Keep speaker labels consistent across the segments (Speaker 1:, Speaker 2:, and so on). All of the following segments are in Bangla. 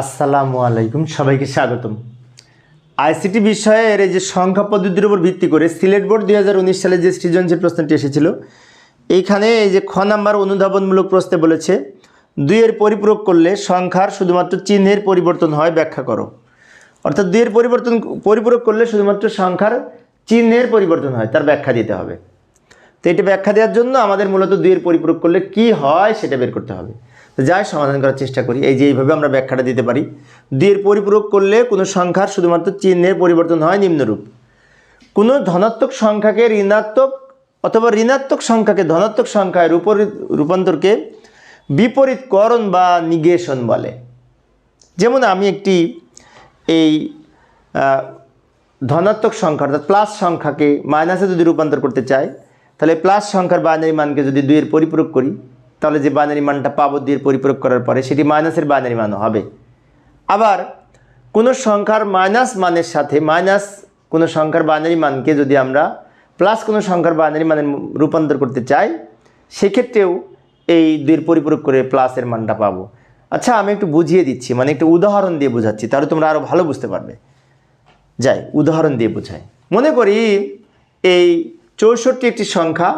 Speaker 1: আসসালামু আলাইকুম, সবাইকে স্বাগতম। আইসিটি বিষয়ের এই যে সংখ্যা পদ্ধতির উপর ভিত্তি করে সিলেট বোর্ড দুই হাজার উনিশ সালে যে সৃজনশীল প্রশ্নটি এসেছিল, এইখানে এই যে খ নাম্বার অনুধাবনমূলক প্রশ্নে বলেছে, দুইয়ের পরিপূরক করলে সংখ্যার শুধুমাত্র চিহ্নের পরিবর্তন হয়, ব্যাখ্যা করো। অর্থাৎ দুইয়ের পরিবর্তন, পরিপূরক করলে শুধুমাত্র সংখ্যার চিহ্নের পরিবর্তন হয়, তার ব্যাখ্যা দিতে হবে। তো এটি ব্যাখ্যা দেওয়ার জন্য আমাদের মূলত দুইয়ের পরিপূরক করলে কি হয় সেটা বের করতে হবে। যাই সমাধান করার চেষ্টা করি। এই যে এইভাবে আমরা ব্যাখ্যাটা দিতে পারি। দুইয়ের পরিপূরক করলে কোনো সংখ্যার শুধুমাত্র চিহ্নের পরিবর্তন হয় নিম্নরূপ। কোনো ধনাত্মক সংখ্যাকে ঋণাত্মক অথবা ঋণাত্মক সংখ্যাকে ধনাত্মক সংখ্যায় রূপর, রূপান্তরকে বিপরীতকরণ বা নিগেশন বলে। যেমন আমি একটি এই ধনাত্মক সংখ্যা অর্থাৎ প্লাস সংখ্যাকে মাইনাসে যদি রূপান্তর করতে চাই, তাহলে প্লাস সংখ্যার বাইনারি মানকে যদি দুইয়ের পরিপূরক করি তাহলে যে বাইনারি মানটা পাবো দুইয়ের পরিপূরক করার পরে সেটি মাইনাসের বাইনারি মানও হবে। আবার কোনো সংখ্যার মাইনাস মানের সাথে মাইনাস কোনো সংখ্যার বাইনারি মানকে যদি আমরা প্লাস কোনো সংখ্যার বাইনারি মানের রূপান্তর করতে চাই, সেক্ষেত্রেও এই দুইয়ের পরিপূরক করে প্লাসের মানটা পাবো। আচ্ছা আমি একটু বুঝিয়ে দিচ্ছি মানে একটু উদাহরণ দিয়ে বোঝাচ্ছি, তাহলে তোমরা আরও ভালো বুঝতে পারবে। যাই, উদাহরণ দিয়ে বোঝাই। মনে করি এই চৌষট্টি একটি সংখ্যা,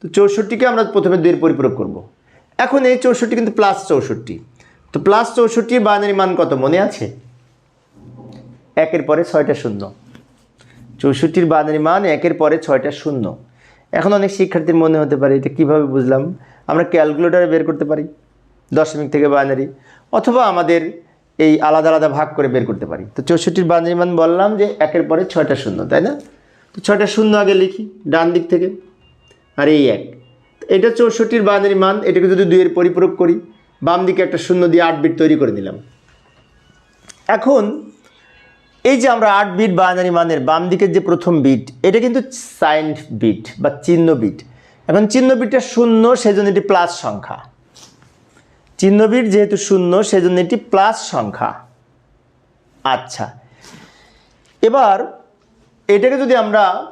Speaker 1: তো চৌষট্টিকে আমরা প্রথমে দুইয়ের পরিপূরক করব। এখন এই চৌষট্টি কিন্তু প্লাস চৌষট্টি। তো প্লাস চৌষট্টি বাইনারি মান কত? মনে আছে? একের পরে ছয়টা শূন্য। চৌষট্টির বাইনারি মান একের পরে ছয়টা শূন্য। এখন অনেক শিক্ষার্থীর মনে হতে পারে, এটা কীভাবে বুঝলাম? আমরা ক্যালকুলেটারে বের করতে পারি, দশমিক থেকে বাইনারি অথবা আমাদের এই আলাদা আলাদা ভাগ করে বের করতে পারি। তো চৌষট্টির বাইনারি মান বললাম যে একের পরে ছয়টা শূন্য, তাই না? তো ছয়টা শূন্য আগে লিখি, ডান দিক থেকে। আর এই এক। এটা চৌষট্টির বাইনারি মান, এটাকে যদি দুইয়ের পরিপূরক করি, বাম দিকে একটা শূন্য দিয়ে আট বিট তৈরি করে নিলাম। এখন, এই যে আমরা আট বিট বাইনারি মানের বাম দিকের যে প্রথম বিট এটা কিন্তু সাইন্ড বিট বা চিহ্ন বিট এখন চিহ্ন বিটটা শূন্য, সেজন্য এটি প্লাস সংখ্যা। চিহ্ন বিট যেহেতু শূন্য, সেজন্য এটি প্লাস সংখ্যা। আচ্ছা। এবার, এটাকে যদি আমরা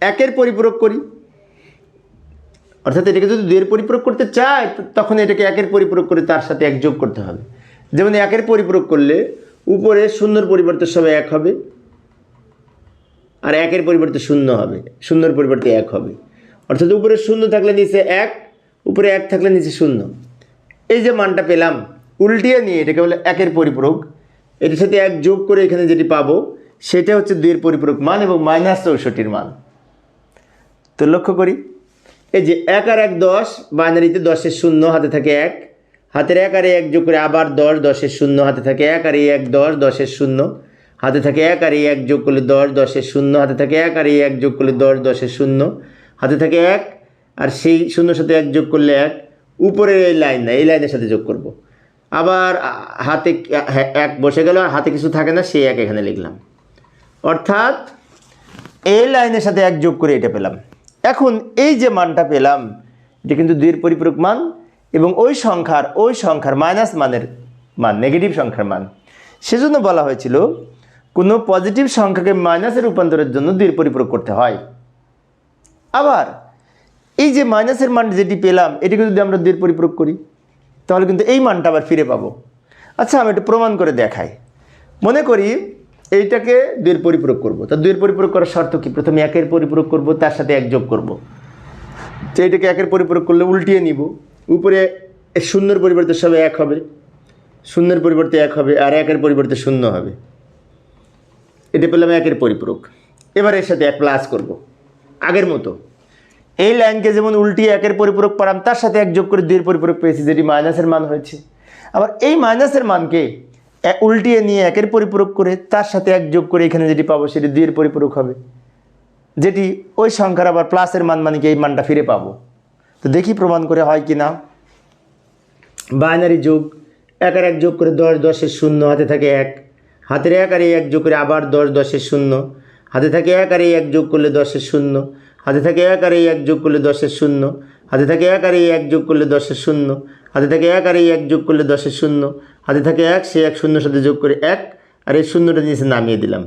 Speaker 1: একের পরিপূরক করি অর্থাৎ এটাকে যদি দুয়ের পরিপূরক করতে চায় তখন এটাকে একের পরিপূরক করে তার সাথে এক যোগ করতে হবে। যেমন একের পরিপূরক করলে উপরে শূন্যর পরিবর্তে সবে এক হবে, আর একের পরিবর্তে শূন্য হবে, শূন্যর পরিবর্তে এক হবে। অর্থাৎ উপরে শূন্য থাকলে নিচে এক, উপরে এক থাকলে নিচে শূন্য। এই যে মানটা পেলাম, উল্টিয়ে নিয়ে এটাকে বলে একের পরিপূরক। এটার সাথে এক যোগ করে এখানে যেটি পাবো, সেটা হচ্ছে দুইয়ের পরিপূরক মান এবং মাইনাস চৌষট্টির মান। তো লক্ষ্য করি এই যে এক আর এক দশ বাইনারিতে দশের শূন্য হাতে থাকে এক। হাতের এক আর এক যোগ করে আবার দশ দশের শূন্য হাতে থাকে এক আর এক দশ দশের শূন্য। হাতে থাকে এক আর এক যোগ করলে দশ দশের শূন্য হাতে থাকে এক আর এক যোগ করলে দশ দশের শূন্য। হাতে থাকে এক আর সেই শূন্যর সাথে এক যোগ করলে এক। উপরের এই লাইন না এই লাইনের সাথে যোগ করব। আবার হাতে হ্যাঁ, এক বসে গেল আর হাতে কিছু থাকে না সেই এক এখানে লিখলাম। অর্থাৎ এই লাইনের সাথে এক যোগ করে এটা পেলাম। এখন এই যে মানটা পেলাম, এটা কিন্তু দুইয়ের পরিপূরক মান এবং ওই সংখ্যার ওই সংখ্যার মাইনাস মানের মান নেগেটিভ সংখ্যার মান। সেজন্য বলা হয়েছিল, কোনো পজিটিভ সংখ্যাকে মাইনাসে রূপান্তরের জন্য দুইয়ের পরিপূরক করতে হয়। আবার, এই যে মাইনাসের মান যেটি পেলাম এটিকে যদি আমরা দুইয়ের পরিপূরক করি, তাহলে কিন্তু এই মানটা আবার ফিরে পাবো। আচ্ছা আমি একটু প্রমাণ করে দেখাই। মনে করি এইটাকে দুইয়ের পরিপূরক করব। তা দুইয়ের পরিপূরক করার শর্ত কি? প্রথমে একের পরিপূরক করব, তার সাথে এক যোগ করব। তো এইটাকে একের পরিপূরক করলে উল্টিয়ে নিব। উপরে শূন্যর পরিবর্তে সবে এক হবে, শূন্যের পরিবর্তে এক হবে, আর একের পরিবর্তে শূন্য হবে। এটা পেলাম একের পরিপূরক। এবার এর সাথে এক প্লাস করব। আগের মতো, এই লাইনকে যেমন উল্টিয়ে একের পরিপূরক পারাম, তার সাথে এক যোগ করে দুইয়ের পরিপূরক পেয়েছি, যেটি মাইনাসের মান হয়েছে। আবার এই মাইনাসের মানকে উল্টিয়ে নিয়ে একের পরিপূরক করে তার সাথে এক যোগ করে এখানে যেটি পাবো সেটি দুইয়ের পরিপূরক হবে। যেটি ওই সংখ্যার আবার প্লাসের মান মানে কি এই মানটা ফিরে পাবো। তো দেখি প্রমাণ করে হয় কি না বাইনারি যোগ এক আর এক যোগ করে দশ, দশের শূন্য, হাতে থাকে এক। হাতের এক আর এক যোগ করে আবার দশ, দশের শূন্য। হাতে থাকে এক আর এক যোগ করলে দশের শূন্য। হাতে থাকে এক আর এক যোগ করলে দশের শূন্য। হাতে থাকে এক আর এক যোগ করলে দশের শূন্য। হাতে থাকে এক আর এই এক যোগ করলে দশের শূন্য। হাতে থাকে এক, সে এক শূন্যর সাথে যোগ করে এক, আর এই শূন্যটা নিচে নামিয়ে দিলাম।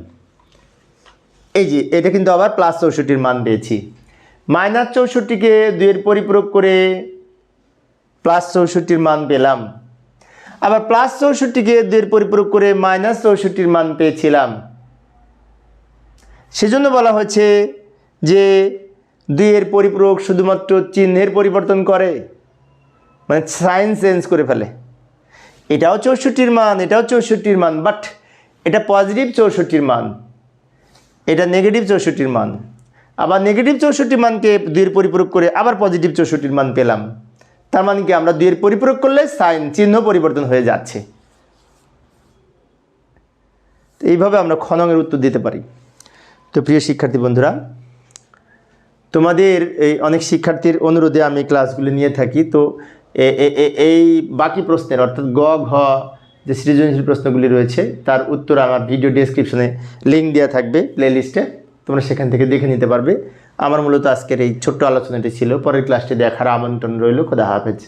Speaker 1: এই যে, এটা কিন্তু আবার প্লাস চৌষট্টির মান পেয়েছি। মাইনাস চৌষট্টিকে দুইয়ের পরিপূরক করে প্লাস চৌষট্টির মান পেলাম। আবার প্লাস চৌষট্টিকে দুয়ের পরিপূরক করে মাইনাস চৌষট্টির মান পেয়েছিলাম। সেজন্য বলা হয়েছে যে দুইয়ের পরিপূরক শুধুমাত্র চিহ্নের পরিবর্তন করে। মানে সাইন চেঞ্জ করে ফেলে। এটাও চৌষট্টির মান, এটাও চৌষট্টির মান বাট এটা পজিটিভ চৌষট্টির মান। এটা নেগেটিভ চৌষট্টির মান। আবার নেগেটিভ চৌষট্টি মানকে দুইয়ের পরিপূরক করে আবার পজিটিভ চৌষট্টির মান পেলাম। তার মানে কি আমরা দুইয়ের পরিপূরক করলে সাইন চিহ্ন পরিবর্তন হয়ে যাচ্ছে। তো এইভাবে আমরা খনঙের উত্তর দিতে পারি। তো প্রিয় শিক্ষার্থী বন্ধুরা, তোমাদের এই অনেক শিক্ষার্থীর অনুরোধে আমি ক্লাসগুলি নিয়ে থাকি। তো এই বাকি প্রশ্নের, অর্থাৎ গ, ঘ, যে সৃজনশীল প্রশ্নগুলি রয়েছে, তার উত্তর আমার ভিডিও ডিসক্রিপশনে লিঙ্ক দেওয়া থাকবে প্লেলিস্টে তোমরা সেখান থেকে দেখে নিতে পারবে। আমার মূলত আজকের এই ছোট্ট আলোচনাটি ছিল। পরের ক্লাসটি দেখার আমন্ত্রণ রইল। খোদা হাফেজ।